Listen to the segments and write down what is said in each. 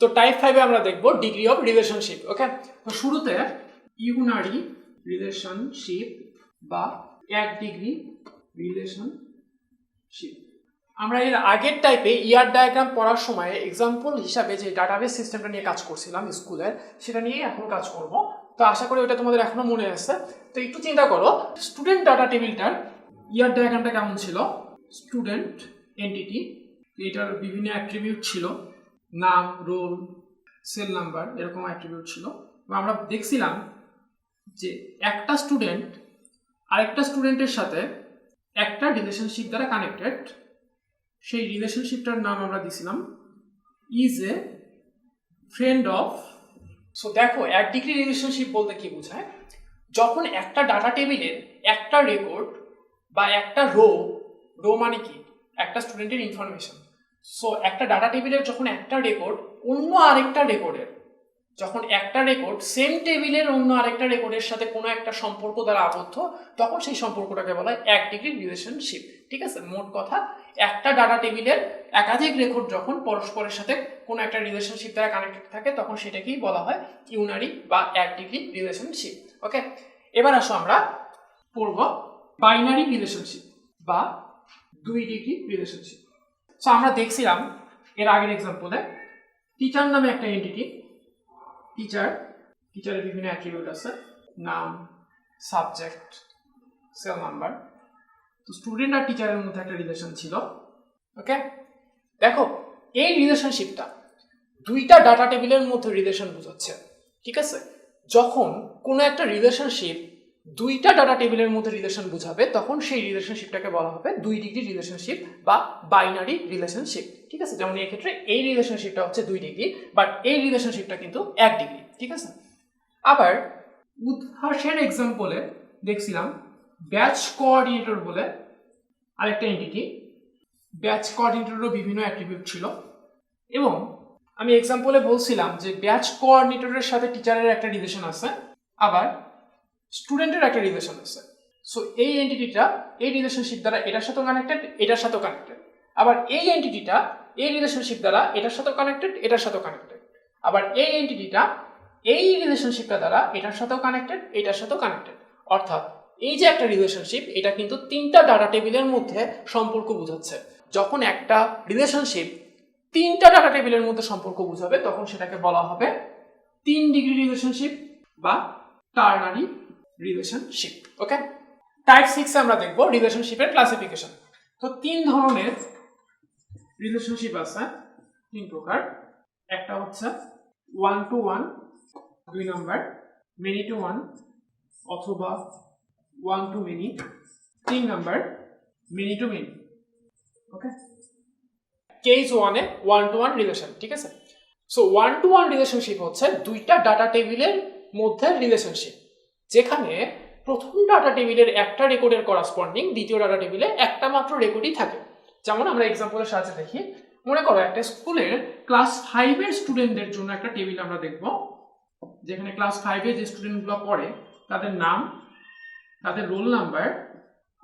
তো টাইপ ফাইভে আমরা দেখব ডিগ্রি অফ রিলেশনশিপ ওকে তো শুরুতে ইউনারি রিলেশনশিপ বা এক ডিগ্রি রিলেশনশিপ আমরা এর আগের টাইপে ইয়ার ডায়াগ্রাম পড়ার সময় এক্সাম্পল হিসাবে যে ডাটাবেস সিস্টেমটা নিয়ে কাজ করছিলাম স্কুলের সেটা নিয়েই এখন কাজ করব। তো আশা করি ওটা তোমাদের এখনও মনে আছে। তো একটু চিন্তা করো স্টুডেন্ট ডাটা টেবিলটার ইয়ার ডায়াগ্রামটা কেমন ছিল? স্টুডেন্ট এন্টিটি এটার বিভিন্ন অ্যাট্রিবিউট ছিল। নাম, রোল, সেল নাম্বার এরকম অ্যাট্রিবিউট ছিল। আমরা দেখছিলাম যে একটা স্টুডেন্ট আরেকটা স্টুডেন্টের সাথে একটা রিলেশনশিপ দ্বারা কানেক্টেড সেই রিলেশনশিপটার নাম আমরা দিছিলাম is a friend of so দেখো, এক ডিগ্রি রিলেশনশিপ বলতে কি বোঝায়? যখন একটা ডাটা টেবিলের একটা রেকর্ড বা একটা রো রো মানে কি? একটা স্টুডেন্টের ইনফরমেশন সো একটা ডাটা টেবিলের যখন একটা রেকর্ড অন্য আরেকটা রেকর্ডের যখন একটা রেকর্ড সেম টেবিলের অন্য আরেকটা রেকর্ডের সাথে কোনো একটা সম্পর্ক দ্বারা আবদ্ধ, তখন সেই সম্পর্কটাকে বলা হয় এক ডিগ্রি রিলেশনশিপ ঠিক আছে? মোট কথা, একটা ডাটা টেবিলের একাধিক রেকর্ড যখন পরস্পরের সাথে কোনো একটা রিলেশনশিপ দ্বারা কানেক্টেড থাকে, তখন সেটাকেই বলা হয় ইউনারি বা এক ডিগ্রি রিলেশনশিপ ওকে এবার আসো আমরা পড়ব বাইনারি রিলেশনশিপ বা দুই ডিগ্রি রিলেশনশিপ সো আমরা দেখছিলাম এর আগের এক্সাম্পলে টিচার নামে একটা এন্টিটি টিচার টিচারের বিভিন্ন অ্যাট্রিবিউট আছে, নাম সাবজেক্ট সেল নাম্বার তো স্টুডেন্ট আর টিচারের মধ্যে একটা রিলেশন ছিল ওকে দেখো, এই রিলেশনশিপটা দুইটা ডাটা টেবিলের মধ্যে রিলেশন বোঝাচ্ছে, ঠিক আছে? যখন কোনো একটা রিলেশনশিপ দুইটা ডাটা টেবিলের মধ্যে রিলেশন বোঝাবে, তখন সেই রিলেশনশিপটাকে বলা হবে দুই ডিগ্রি রিলেশনশিপ বা বাইনারি রিলেশনশিপ ঠিক আছে? যেমন এই ক্ষেত্রে এই রিলেশনশিপটা হচ্ছে দুই ডিগ্রি বাট এই রিলেশনশিপটা কিন্তু এক ডিগ্রি ঠিক আছে? আবার উদ্ভাসের এক্সাম্পলে দেখছিলাম ব্যাচ কোঅর্ডিনেটর বলে আরেকটা এন্টিটি ব্যাচ কোঅর্ডিনেটরেরও বিভিন্ন অ্যাট্রিবিউট ছিল। এবং আমি এক্সাম্পলে বলছিলাম যে ব্যাচ কোঅর্ডিনেটরের সাথে টিচারের একটা রিলেশন আছে। আবার স্টুডেন্টের একটা রিলেশন আছে। সো এই এন্টিটিটা এই রিলেশনশিপ দ্বারা এটার সাথেও কানেক্টেড এটার সাথেও কানেক্টেড আবার এই এন্টিটিটা এই রিলেশনশিপ দ্বারা এটার সাথেও কানেক্টেড এটার সাথেও কানেক্টেড আবার এই এন্টিটিটা এই রিলেশনশিপটা দ্বারা এটার সাথেও কানেক্টেড এটার সাথেও কানেক্টেড অর্থাৎ, এই যে একটা রিলেশনশিপ এটা কিন্তু তিনটা ডাটা টেবিলের মধ্যে সম্পর্ক বোঝাচ্ছে। যখন একটা রিলেশনশিপ তিনটা ডাটা টেবিলের মধ্যে সম্পর্ক বোঝাবে, তখন সেটাকে বলা হবে তিন ডিগ্রি রিলেশনশিপ বা টার্নারি রিলেশনশিপ ওকে টাইপ সিক্সে আমরা দেখব রিলেশনশিপের ক্লাসিফিকেশন তো তিন ধরনের রিলেশনশিপ আছে, তিন প্রকার। একটা হচ্ছে ওয়ান টু ওয়ান দুই নম্বর মেনি টু ওয়ান অথবা ওয়ান টু মেনি তিন নম্বর many to many okay case ওয়ানে ওয়ান টু ওয়ান রিলেশন ঠিক আছে? So one to one relationship হচ্ছে দুইটা ডাটা টেবিলের মধ্যে রিলেশনশিপ যেখানে প্রথম ডাটা টেবিলের একটা রেকর্ডের করাসপন্ডিং দ্বিতীয় ডাটা টেবিলে একটা মাত্র রেকর্ডই থাকে। যেমন আমরা এক্সাম্পলের সাহায্যে দেখি। মনে করো একটা স্কুলের ক্লাস ফাইভের স্টুডেন্টদের জন্য একটা টেবিল আমরা দেখব। যেখানে ক্লাস ফাইভে যে স্টুডেন্টগুলো পড়ে, তাদের নাম, তাদের রোল নাম্বার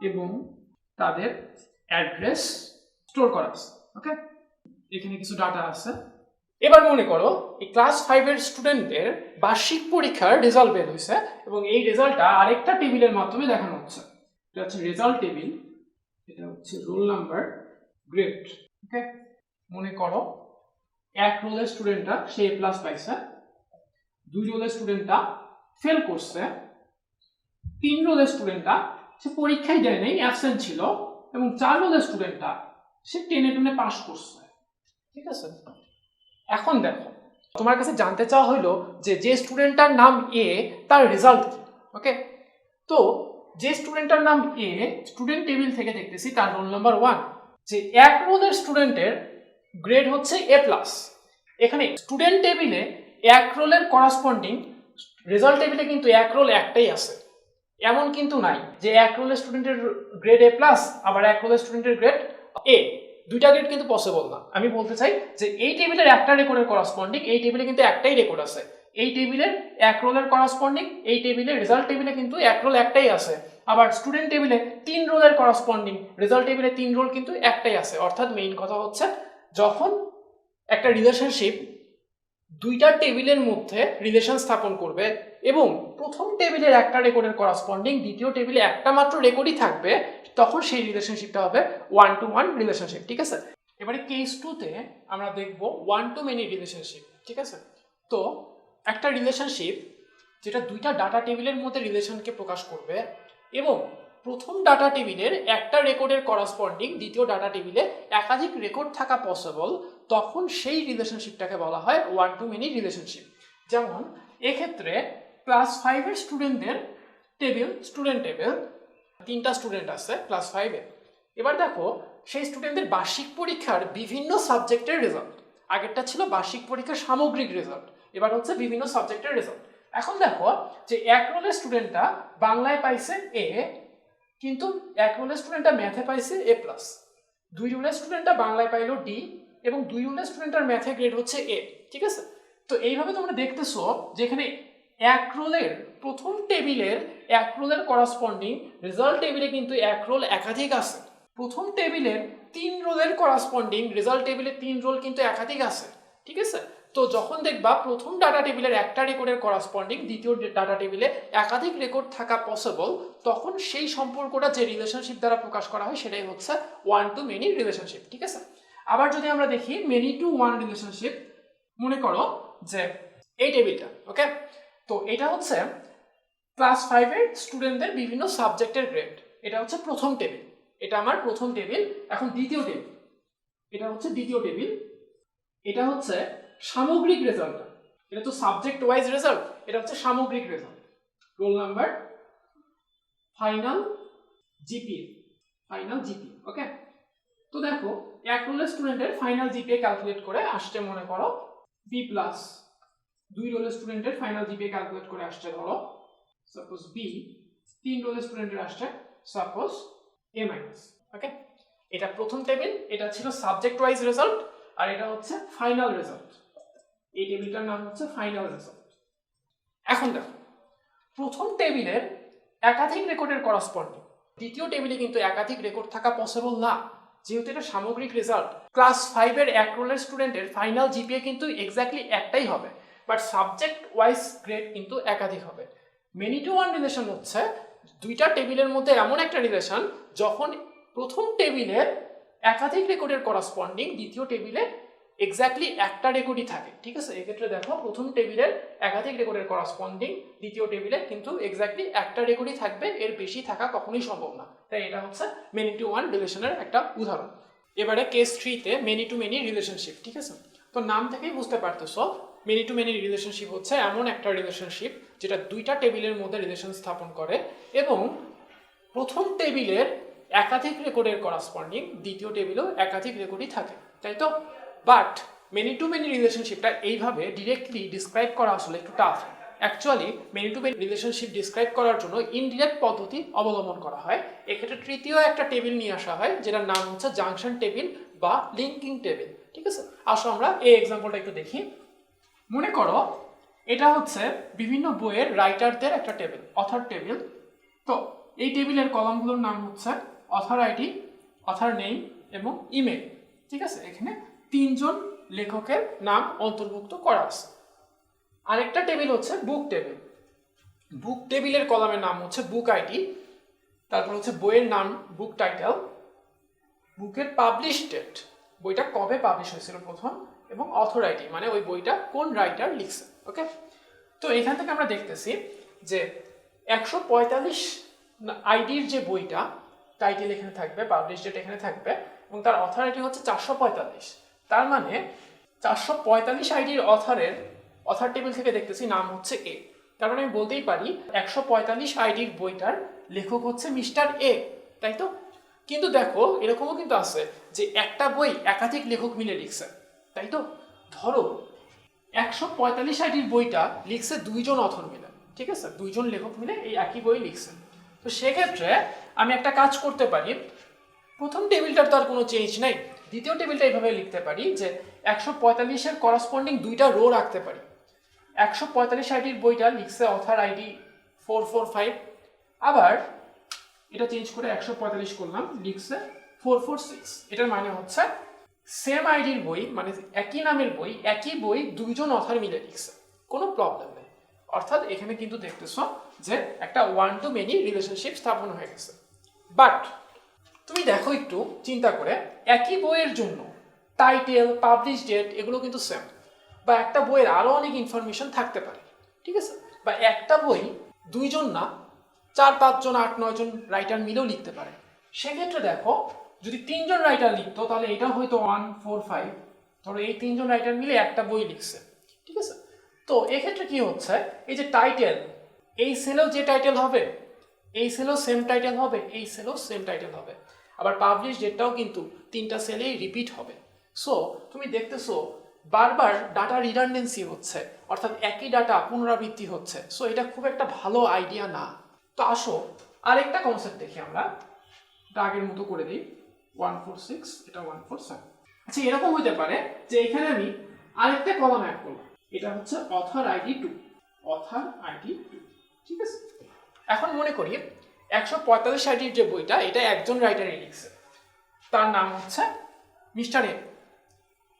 এবং তাদের অ্যাড্রেস স্টোর করা আছে। ওকে এখানে কিছু ডাটা আছে। এবার মনে করো, এই ক্লাস ফাইভের স্টুডেন্টদের বার্ষিক পরীক্ষার রেজাল্ট বের হয়েছে এবং এই রেজাল্টটা আরেকটা টেবিলের মাধ্যমে দেখানো হচ্ছে। এটা হচ্ছে রেজাল্ট টেবিল এটা হচ্ছে রোল নাম্বার গ্রেড ওকে মনে করো, এক রোলের স্টুডেন্টটা সে এ প্লাস পাইছে, দুই রোলের স্টুডেন্টটা ফেল করছে, তিন রোলের স্টুডেন্টটা সে পরীক্ষায় দেয় নাই অ্যাবসেন্ট ছিল, এবং চার রোলের স্টুডেন্টটা সে টেনে টেনে পাশ করছে, ঠিক আছে? এখন দেখো, তোমার কাছে জানতে চাওয়া হইল যে যে স্টুডেন্টটার নাম এ তার রেজাল্ট কি? ওকে তো, যে স্টুডেন্টটার নাম এ স্টুডেন্ট টেবিল থেকে দেখতেছি তার রোল নাম্বার ওয়ান যে এক রোলের স্টুডেন্টের গ্রেড হচ্ছে এ প্লাস এখানে স্টুডেন্ট টেবিলে এক রোলের করাসপন্ডিং রেজাল্ট টেবিলে কিন্তু এক রোল একটাই আছে। এমন কিন্তু নাই যে এক রোলের স্টুডেন্টের গ্রেড এ প্লাস আবার এক রোলের স্টুডেন্টের গ্রেড এ দুইটা গ্রেড কিন্তু পসিবল না। আমি বলতে চাই যে এই টেবিলের একটা রেকর্ডের করাসপন্ডিং এই টেবিলে কিন্তু একটাই রেকর্ড আছে। এই টেবিলের এক রোলের করাসপন্ডিং এই টেবিলের রেজাল্ট টেবিলে কিন্তু এক রোল একটাই আছে। আবার স্টুডেন্ট টেবিলে তিন রোলের করাসপন্ডিং রেজাল্ট টেবিলে তিন রোল কিন্তু একটাই আছে। অর্থাৎ মেইন কথা হচ্ছে যখন একটা রিলেশনশিপ দুইটা টেবিলের মধ্যে রিলেশন স্থাপন করবে এবং প্রথম টেবিলের একটা রেকর্ডের করাসপন্ডিং দ্বিতীয় টেবিলে একটা মাত্র রেকর্ডই থাকবে, তখন সেই রিলেশনশিপটা হবে ওয়ান টু ওয়ান রিলেশনশিপ ঠিক আছে? এবারে কেস টুতে আমরা দেখব ওয়ান টু মেনি রিলেশনশিপ ঠিক আছে? তো একটা রিলেশনশিপ যেটা দুইটা ডাটা টেবিলের মধ্যে রিলেশনকে প্রকাশ করবে এবং প্রথম ডাটা টেবিলের একটা রেকর্ডের করাসপন্ডিং দ্বিতীয় ডাটা টেবিলে একাধিক রেকর্ড থাকা পসিবল তখন সেই রিলেশনশিপটাকে বলা হয় ওয়ান টু মেনি রিলেশনশিপ যেমন, এক্ষেত্রে ক্লাস ফাইভের স্টুডেন্টদের টেবিল স্টুডেন্ট টেবিল তিনটা স্টুডেন্ট আছে ক্লাস ফাইভে এবার দেখো, সেই স্টুডেন্টদের বার্ষিক পরীক্ষার বিভিন্ন সাবজেক্টের রেজাল্ট আগেরটা ছিল বার্ষিক পরীক্ষার সামগ্রিক রেজাল্ট এবার হচ্ছে বিভিন্ন সাবজেক্টের রেজাল্ট এখন দেখো যে এক রোলের স্টুডেন্টটা বাংলায় পাইছে এ কিন্তু এক রোলের স্টুডেন্টটা ম্যাথে পাইছে এ প্লাস দুই রোলের স্টুডেন্টটা বাংলায় পাইলো ডি এবং দুই রোলের স্টুডেন্টের ম্যাথে গ্রেড হচ্ছে এ ঠিক আছে? তো এইভাবে তোমরা দেখতেছো যেখানে এক রোলের প্রথম টেবিলের এক রোলের করাসপন্ডিং রেজাল্ট টেবিলে কিন্তু এক রোল একাধিক আছে। প্রথম টেবিলের তিন রোলের করাসপন্ডিং রেজাল্ট টেবিলে তিন রোল কিন্তু একাধিক আছে, ঠিক আছে? তো যখন দেখবা প্রথম ডাটা টেবিলের একটা রেকর্ডের করাসপন্ডিং দ্বিতীয় ডাটা টেবিলে একাধিক রেকর্ড থাকা পসিবল তখন সেই সম্পর্কটা যে রিলেশনশিপ দ্বারা প্রকাশ করা হয় সেটাই হচ্ছে ওয়ান টু মেনি রিলেশনশিপ ঠিক আছে? আবার যদি আমরা দেখি মেনি টু ওয়ান রিলেশনশিপ মনে করো যে এই টেবিলটা ওকে তো এটা হচ্ছে ক্লাস ফাইভের স্টুডেন্টদের বিভিন্ন সাবজেক্টের গ্রেড এটা হচ্ছে প্রথম টেবিল এটা আমার প্রথম টেবিল এখন দ্বিতীয় টেবিল এটা হচ্ছে দ্বিতীয় টেবিল এটা হচ্ছে সামগ্রিক রেজাল্ট এটা তো সাবজেক্ট ওয়াইজ রেজাল্ট এটা হচ্ছে সামগ্রিক result roll number final GPA final GP okay তো দেখো এক রোলের স্টুডেন্টের ফাইনাল জিপিএ ক্যালকুলেট করে আসছে, মনে করো বি প্লাস দুই রোলের স্টুডেন্টের ফাইনাল জিপিএ ক্যালকুলেট করে আসছে, ধরো। সাপোজ বি তিন রোলের স্টুডেন্টের আসছে সাপোজ এ মাইনাস ওকে এটা প্রথম টেবিল এটা ছিল সাবজেক্ট ওয়াইজ রেজাল্ট আর এটা হচ্ছে ফাইনাল রেজাল্ট এই টেবিলটার নাম হচ্ছে ফাইনাল রেজাল্ট এখন দেখো, প্রথম টেবিলের একাধিক রেকর্ডের করাসপন্ডিং দ্বিতীয় টেবিলে কিন্তু একাধিক রেকর্ড থাকা পসিবল না। যেহেতু এটা সামগ্রিক রেজাল্ট ক্লাস ফাইভের এক রোলের স্টুডেন্টের ফাইনাল জিপিএ কিন্তু এক্স্যাক্টলি একটাই হবে। বাট সাবজেক্ট ওয়াইজ গ্রেড কিন্তু একাধিক হবে। মেনি টু ওয়ান রিলেশন হচ্ছে, দুইটা টেবিলের মধ্যে এমন একটা রিলেশন যখন প্রথম টেবিলে একাধিক রেকর্ডের করাসপন্ডিং দ্বিতীয় টেবিলে এক্স্যাক্টলি একটা রেকর্ডই থাকে, ঠিক আছে? এক্ষেত্রে দেখো, প্রথম টেবিলের একাধিক রেকর্ডের করাসপন্ডিং দ্বিতীয় টেবিলে কিন্তু এক্স্যাক্টলি একটা রেকর্ডই থাকবে, এর বেশি থাকা কখনোই সম্ভব না। তাই এটা হচ্ছে মেনি টু ওয়ান রিলেশনের একটা উদাহরণ। এবারে কেস থ্রিতে মেনি টু মেনি রিলেশনশিপ ঠিক আছে? তো নাম থেকেই বুঝতে পারতেছো মেনি টু মেনি রিলেশনশিপ হচ্ছে এমন একটা রিলেশনশিপ যেটা দুইটা টেবিলের মধ্যে রিলেশন স্থাপন করে এবং প্রথম টেবিলের একাধিক রেকর্ডের করাসপন্ডিং দ্বিতীয় টেবিলেও একাধিক রেকর্ডই থাকে, তাই তো? বাট মেনি টু মেনি রিলেশনশিপটা এইভাবে ডিরেক্টলি ডিসক্রাইব করা আসলে একটু tough actually many to many relationship describe করার জন্য ইনডিরেক্ট পদ্ধতি অবলম্বন করা হয়। এক্ষেত্রে তৃতীয় একটা টেবিল নিয়ে আসা হয়, যেটার নাম হচ্ছে জাংশন টেবিল বা লিঙ্কিং টেবিল ঠিক আছে? আসো আমরা এই এক্সাম্পলটা একটু দেখি। মনে করো, এটা হচ্ছে বিভিন্ন বইয়ের রাইটারদের একটা টেবিল অথার টেবিল তো এই টেবিলের কলামগুলোর নাম হচ্ছে অথর আইডি অথার নেম এবং ইমেল ঠিক আছে? এখানে তিনজন লেখকের নাম অন্তর্ভুক্ত করা আছে। আরেকটা টেবিল হচ্ছে বুক টেবিল। বুক টেবিলের কলামের নাম হচ্ছে বুক আইডি, তারপর হচ্ছে বইয়ের নাম, বুক টাইটেল, বুকের পাবলিশ ডেট। বইটা কবে পাবলিশ হয়েছিল প্রথম? এবং অথরাইটি মানে ওই বইটা কোন রাইটার লিখছে, ওকে? তো এখান থেকে আমরা দেখতেছি যে একশো পঁয়তাল্লিশ আইডির যে বইটা টাইটেল এখানে থাকবে পাবলিশ ডেট এখানে থাকবে, এবং তার অথরাইটি হচ্ছে চারশো পঁয়তাল্লিশ। তার মানে চারশো পঁয়তাল্লিশ আইডির অথারের অথার টেবিল থেকে দেখতেছি নাম হচ্ছে এ তার মানে আমি বলতেই পারি একশো পঁয়তাল্লিশ আইডির বইটার লেখক হচ্ছে মিস্টার এ তাই তো? কিন্তু দেখো, এরকমও কিন্তু আছে যে একটা বই একাধিক লেখক মিলে লিখছে, তাই তো? ধরো, একশো পঁয়তাল্লিশ আইডির বইটা লিখছে দুইজন অথর মিলে, ঠিক আছে? দুইজন লেখক মিলে এই একই বই লিখছে। তো সেক্ষেত্রে আমি একটা কাজ করতে পারি প্রথম টেবিলটার তো আর কোনো চেঞ্জ নাই। দ্বিতীয় টেবিলটা এইভাবে লিখতে পারি যে একশো পঁয়তাল্লিশের করসপন্ডিং দুইটা রো রাখতে পারি। একশো পঁয়তাল্লিশ আইডির বইটা লিখছে author ID four four five আবার এটা চেঞ্জ করে একশো পঁয়তাল্লিশ করলাম, লিখছে ফোর ফোর সিক্স এটার মানে হচ্ছে সেম আইডির বই মানে একই নামের বই, একই বই দুইজন অথার মিলে লিখছে। কোনো প্রবলেম নেই। অর্থাৎ এখানে কিন্তু দেখতেছ যে একটা ওয়ান টু মেনি রিলেশনশিপ স্থাপন হয়ে গেছে। বাট তুমি দেখো একটু, চিন্তা করে। একই বইয়ের জন্য টাইটেল পাবলিশ ডেট এগুলো কিন্তু সেম বা একটা বইয়ের আরও অনেক ইনফরমেশন থাকতে পারে, ঠিক আছে? বা একটা বই দুইজন না, চার, পাঁচজন, আট, নয়জন রাইটার মিলেও লিখতে পারে। সেক্ষেত্রে দেখো, যদি তিনজন রাইটার লিখতো, তাহলে এটা হয়তো ওয়ান ফোর ফাইভ ধরো এই তিনজন রাইটার মিলে একটা বই লিখছে, ঠিক আছে? তো এক্ষেত্রে কি হচ্ছে, এই যে টাইটেল এই সেলেও যে টাইটেল হবে, এই সেলেও সেম টাইটেল হবে, এই সেলেও সেম টাইটেল হবে। আবার পাবলিশ ডেটটাও কিন্তু তিনটা সেলেই রিপিট হবে। সো তুমি দেখতেছো, বারবার ডাটা রিডান্ডেন্সি হচ্ছে, অর্থাৎ একই ডাটা পুনরাবৃত্তি হচ্ছে। সো এটা খুব একটা ভালো আইডিয়া না। তো আসো, আরেকটা কনসেপ্ট দেখি আমরা। আগের মতো করে দিই। ওয়ান ফোর সিক্স এটা ওয়ান ফোর সেভেন আচ্ছা এরকম হতে পারে যে এখানে আমি আরেকটা কলাম অ্যাড করলাম। এটা হচ্ছে author ID two author ID two ঠিক আছে? এখন মনে করি একশো পঁয়তাল্লিশ আইডির যে বইটা, এটা একজন রাইটারই লিখছে। তার নাম হচ্ছে মিস্টার এ।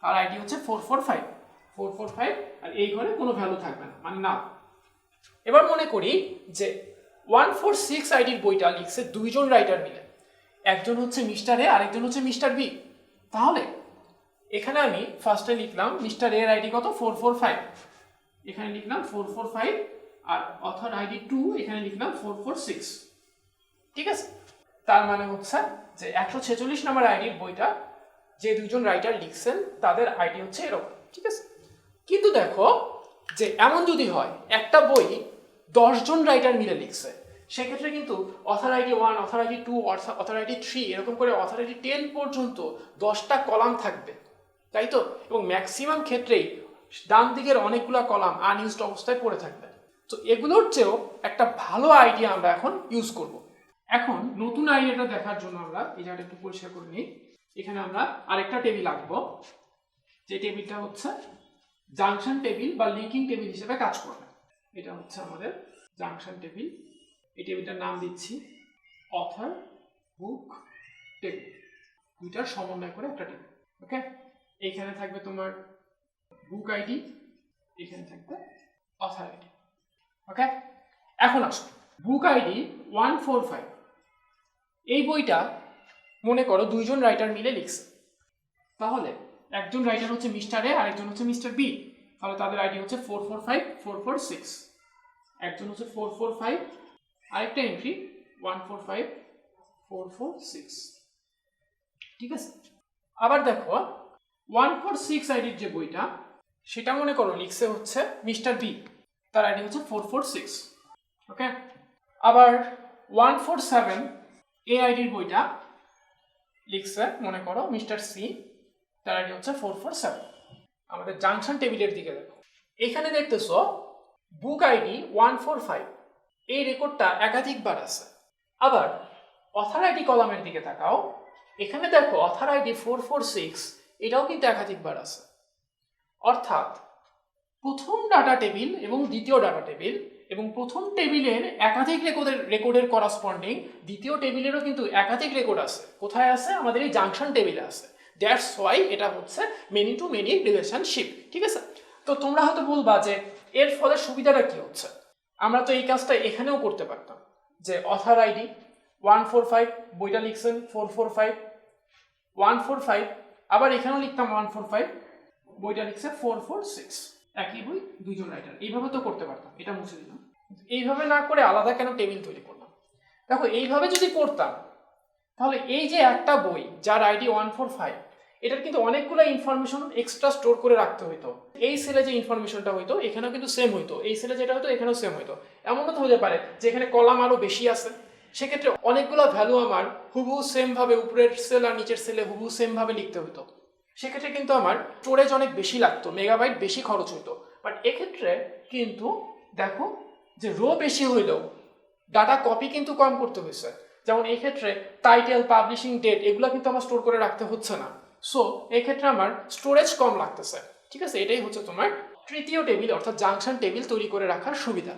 তার আইডি হচ্ছে four four five. Four four five, আর এই ঘরে কোনো ভ্যালু থাকবে না মানে না। এবার মনে করি যে ওয়ান ফোর সিক্স আইডির বইটা লিখছে দুইজন রাইটার মিলে। একজন হচ্ছে মিস্টার এ, আরেকজন হচ্ছে মিস্টার বি। তাহলে এখানে আমি ফার্স্টে লিখলাম মিস্টার এর আইডি কত? Four four five. এখানে লিখলাম ফোর ফোর ফাইভ, আর অথর আইডি টু, এখানে লিখলাম ফোর ফোর সিক্স। ঠিক আছে? তার মানে হচ্ছে যে একশো ছেচল্লিশ নম্বর আইডির বইটা যে দুজন রাইটার লিখছেন, তাদের আইডি হচ্ছে এরকম, ঠিক আছে? কিন্তু দেখো যে এমন যদি হয়, একটা বই দশজন রাইটার মিলে লিখছে, সেক্ষেত্রে কিন্তু author ID one author ID two author ID three এরকম করে অথার আইডি টেন পর্যন্ত দশটা কলাম থাকবে, তাই তো? এবং ম্যাক্সিমাম ক্ষেত্রেই ডান দিকের অনেকগুলো কলাম আনইউজড অবস্থায় পড়ে থাকবে। তো এগুলোর চেয়েও একটা ভালো আইডিয়া আমরা এখন ইউজ করব। এখন নতুন আইডিয়াটা দেখার জন্য আমরা এই একটু পরিষ্কার করে নিই। এখানে আমরা আরেকটা টেবিল আঁকবো, যে টেবিলটা হচ্ছে জাংশন টেবিল বা লিঙ্কিং টেবিল হিসেবে কাজ করবে। এটা হচ্ছে আমাদের জাংশন টেবিল এই টেবিলটার নাম দিচ্ছি অথার বুক টেবিল দুইটার সমন্বয় করে একটা টেবিল ওকে এইখানে থাকবে তোমার বুক আইডি এখানে থাকবে অথার আইডি ওকে এখন আসো। Book ID one four five এই বইটা, মনে করো, দুইজন রাইটার মিলে লিখছে। তাহলে, একজন রাইটার হচ্ছে মিস্টার এ আর একজন হচ্ছে মিস্টার বি তাহলে তাদের আইডি হচ্ছে four four five four four six একজন হচ্ছে ফোর ফোর ফাইভ আরেকটা entry one four five four four six ঠিক আছে? আবার দেখো ওয়ান ফোর সিক্স আইডির যে বইটা, সেটা মনে করো লিখছে হচ্ছে মিস্টার বি তার আইডি হচ্ছে ফোর ফোর সিক্স ওকে আবার ওয়ান ফোর সেভেন এ আইডির বইটা লিখছে, মনে করো, মিস্টার সি, তার আইডি হচ্ছে ফোর ফোর সেভেন। আমাদের জাংশন টেবিলের দিকে দেখো। এখানে দেখতেছো, book ID one four five. এই রেকর্ডটা একাধিকবার আছে। আবার, অথার আইডি কলামের দিকে তাকাও। এখানে দেখো, author ID four four six, এটাও কিন্তু একাধিকবার আছে। অর্থাৎ প্রথম ডাটা টেবিল এবং দ্বিতীয় ডাটা টেবিল এবং প্রথম টেবিলের একাধিক রেকর্ডের রেকর্ডের করাসপন্ডিং দ্বিতীয় টেবিলেরও কিন্তু একাধিক রেকর্ড আছে। কোথায় আছে? আমাদের এই জাংশন টেবিলে আছে। দ্যাটস ওয়াই এটা হচ্ছে মেনি টু মেনি রিলেশনশিপ ঠিক আছে? তো তোমরা হয়তো বলবা যে এর ফলে সুবিধাটা কি হচ্ছে? আমরা তো এই কাজটা এখানেও করতে পারতাম। যে author ID one four five বইটা লিখছেন four four five one four five আবার এখানেও লিখতাম ওয়ান ফোর ফাইভ বইটা লিখছে ফোর ফোর সিক্স একই বই, দুইজন রাইটার এইভাবে তো করতে পারতাম, এটা মুছে দিলাম। এইভাবে না করে আলাদা কেন টেবিল তৈরি করলাম? দেখো, এইভাবে যদি করতাম, তাহলে এই যে একটা বই, যার আইডি ওয়ান ফোর ফাইভ এটার কিন্তু অনেকগুলো ইনফরমেশন এক্সট্রা স্টোর করে রাখতে হইতো। এই সেলে যে ইনফরমেশনটা হইতো, এখানেও কিন্তু সেম হইতো। এই সেলে যেটা হতো এখানেও সেম হইতো। এমনও তো হতে পারে যে এখানে কলাম আরও বেশি আছে। সেক্ষেত্রে অনেকগুলো ভ্যালু আমার হুবু সেমভাবে উপরের সেল আর নিচের সেলে হুবু সেমভাবে লিখতে হতো সেক্ষেত্রে কিন্তু আমার স্টোরেজ অনেক বেশি লাগতো মেগাবাইট বেশি খরচ হতো বাট এক্ষেত্রে কিন্তু দেখো যে রো বেশি হইলেও ডাটা কপি কিন্তু কম করতে হয়েছে। যেমন এই ক্ষেত্রে টাইটেল পাবলিশিং ডেট এগুলো কিন্তু আমার স্টোর করে রাখতে হচ্ছে না। সো এক্ষেত্রে আমার স্টোরেজ কম লাগতেছে। ঠিক আছে? এটাই হচ্ছে তোমার তৃতীয় টেবিল অর্থাৎ জাংশন টেবিল তৈরি করে রাখার সুবিধা।